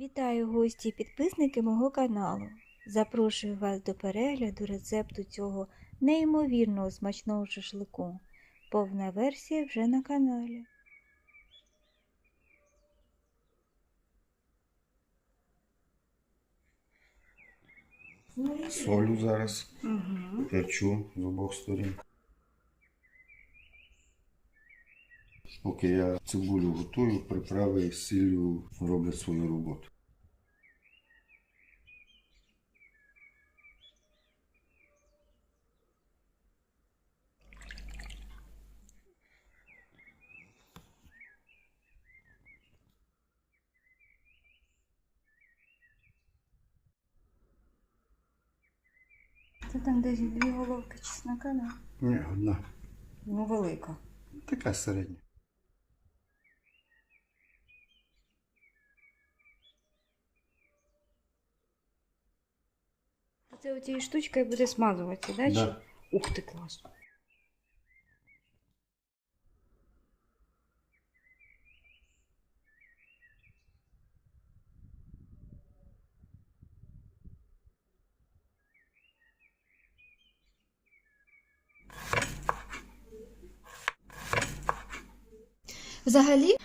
Вітаю гості і підписники мого каналу. Запрошую вас до перегляду рецепту цього неймовірного смачного шашлику. Повна версія вже на каналі. Солю зараз Угу. перчу з обох сторін. Поки я цибулю готую, приправи з сіллю роблять свою роботу. Це там десь дві головки чеснока, да? Ні, одна. Ну, велика. Така середня. Це оцією штучкою буде смазуватися, да? Да. Ух ти, клас. Взагалі,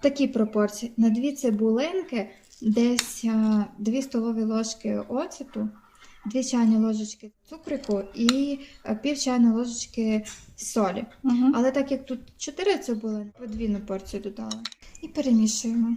такі пропорції. На дві цибулинки десь 2 столові ложки оцету, 2 чайні ложечки цукрику і а, пів чайної ложечки солі. Угу. Але так як тут 4 були, подвійну порцію додала. І перемішуємо.